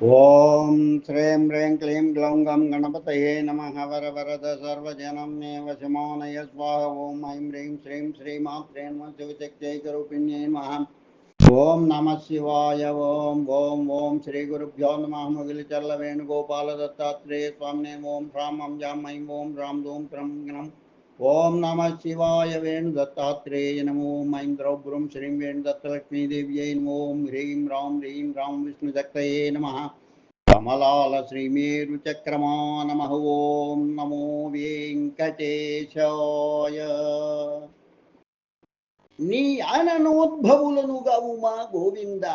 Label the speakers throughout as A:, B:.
A: ఓం శ్రీం హ్రీం క్లీం గ్లౌం గం గణపతయే నమ వర వరద సర్వజనం మే వశమానయ స్వాహ ఓం ఐం హ్రీం శ్రీం శ్రీమాత్రే నమ శివశక్తైకరూపిణ్యై నమః ఓం నమ శివాయ ఓం ఓం ఓం శ్రీ గురుభ్యో నమ ముగిలిచర్ల వేణుగోపాల దత్తాత్రేయ స్వామినే ఓం రామం జాం ఐం ఓం రాం దూం క్రం గణం ఓం నమ శివాయ వేణు దత్తాత్రేయ నమో ఓం శ్రీం వేణు దత్తలక్ష్మీదేవ్యై నమో హ్రీం రాం హ్రీం రాం విష్ణుదత్తయే నమ కమలాల శ్రీమేరు చక్రమా నమ ఓం నమో వెంకటేశాయ. నీ అననోద్భవులనుగావు మా గోవింద.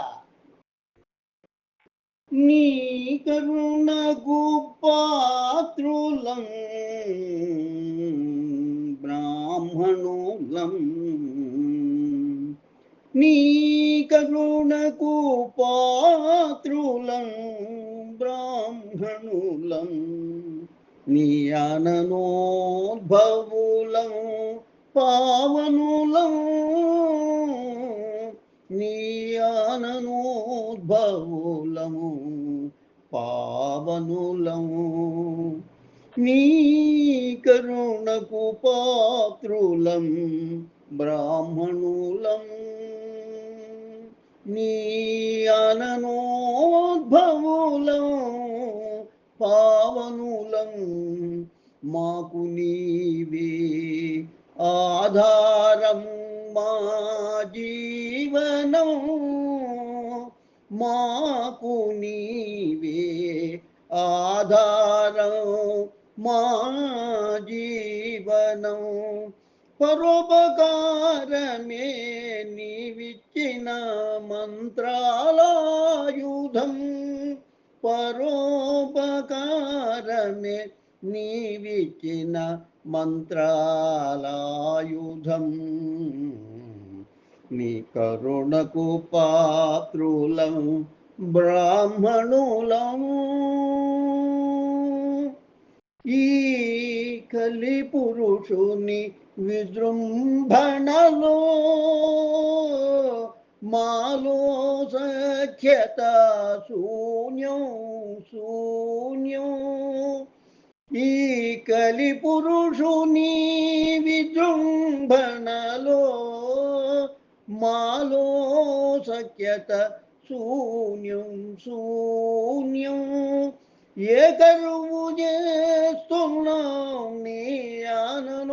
A: నీ కరుణ పాత్రులం బ్రహ్మణోలం నీ కరుణకు పాత్రులం బ్రాహ్మణులం. నీ అననోద్భవులం పావనులం. నీ ఆననోద్భవులము పావనులము నీ కరుణకు పాత్రులం బ్రాహ్మణులం. నీ అననోద్భవులం పావనులం. మాకు నీవే ఆధారం మా జీవనం. మాకు నీవే ఆధారం మా జీవనం పరోపకారమే నీవిచ్చిన మంత్రాలాయుధం. పరోపకారమే నీవిచ్చిన మంత్రాలాయుధం. నీ కరుణకు పాత్రులం బ్రాహ్మణులం. ఈ కలి పురుషుని విజృంభణలో మాలో సఖ్యత శూన్యం శూన్యం. ఈ కలి పురుషుని విజృంభణలో మాలో సఖ్యత శూన్యం శూన్యం. ఏ కరువు చేస్తున్నావు నీ ఆననోద్భవులలో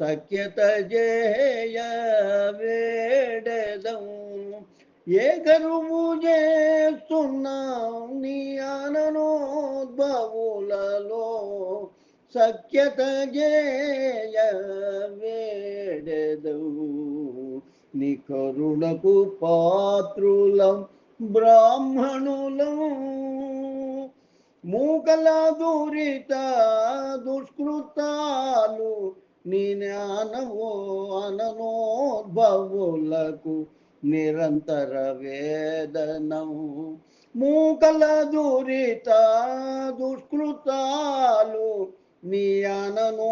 A: సఖ్యత జయ వేడదం ఏ కరువు చేస్తున్నావు నీ ఆననోద్భవులలో సఖ్యత జయ వేడదవు. నీ కరుణకు పాత్రులం బ్రాహ్మణులం మూకల దురిత దుష్కృతాలు నీ జ్ఞానము అననోద్భవులకు నిరంతర వేదనము మూకల దురిత దుష్కృతాలు నీ అననోద్భవులకు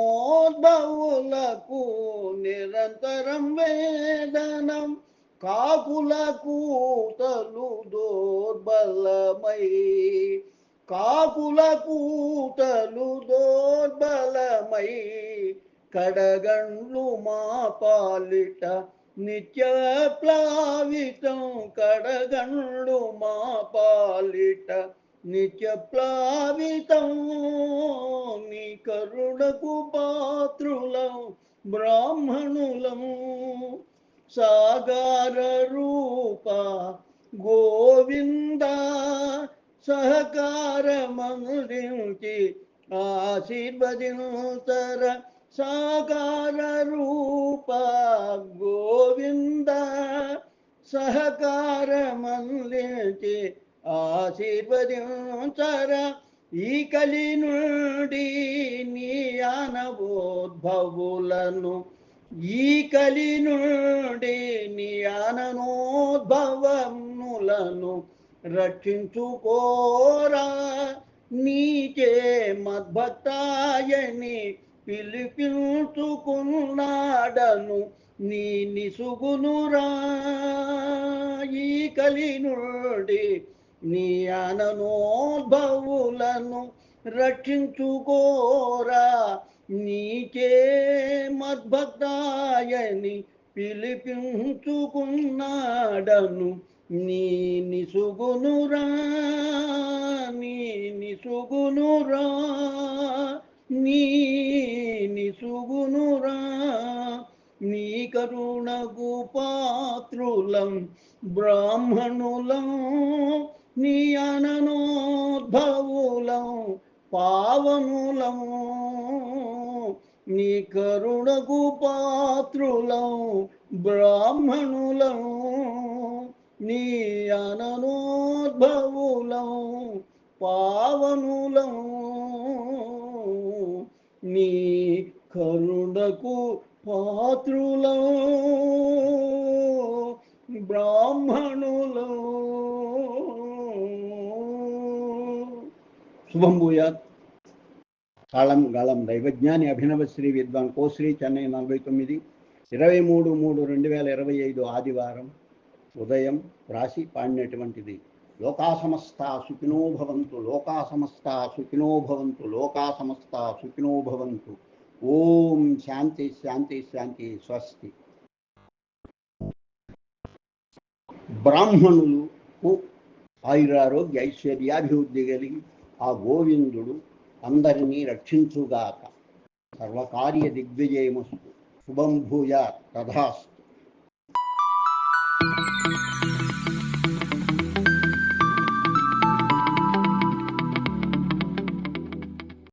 A: నిరంతరం వేదనం. కాకుల కూతలు దోర్బలమై కాకుల కూతలు దోర్బలమై కడగండ్లు మా పాలిట నిత్య ప్లావితం కడగండ్లు మా పాలిట నిత్య ప్లావితం. నీ కరుణకు పాత్రులం బ్రాహ్మణులం సాగార రూప గోవింద సహకారమందించి ఆశీర్వదింతర సాకార రూప గోవింద సహకారమందించి ఆశీర్వదించర ఈ కలి నుండి నీ అనబోద్భవులను ఈ కలి నుండి నీ ఆననోద్భవములను రక్షించుకోరా. నీకే మద్భక్తాయని పిలిపించుకున్నాడను నీ నిసుగునురా. ఈ కలి నుండి నీ ఆననోద్భవులను రక్షించుకోరా. నీకే మద్భక్తాయని పిలిపించుకున్నాడను నీ నిసుగునురా నీ నిసుగునురా నీ నిసుగునురా. నీ కరుణకు పాత్రులం బ్రాహ్మణులం నీ అననోద్భవులం పావనులం. నీ కరుణకు పాత్రులం బ్రాహ్మణులం నీ అననోద్భవులం పావనులం. నీ కరుణకు పాత్రులం బ్రాహ్మణులం. శుభం భూయాత్. కాళం గళం దైవజ్ఞాని అభినవ శ్రీ విద్వాన్ కోశ్రీ చెన్నై నలభై తొమ్మిది ఇరవై మూడు మూడు రెండు వేల ఇరవై ఐదు ఆదివారం ఉదయం రాసి పాడినటువంటిది. లోకా సమస్త సుఖినో భవంతు లోకా సమస్త సుఖినో భవంతు లోకా సమస్త సుఖినో భవంతు. ఓం శాంతి శాంతి శాంతి స్వస్తి. బ్రాహ్మణులకు ఆయురారోగ్య ఐశ్వర్యాభివృద్ధి కలిగి ఆ గోవిందుడు అందరినీ రక్షించుగాక. సర్వకార్య దిగ్విజయమస్తు శుభం భూయా తథాస్తు.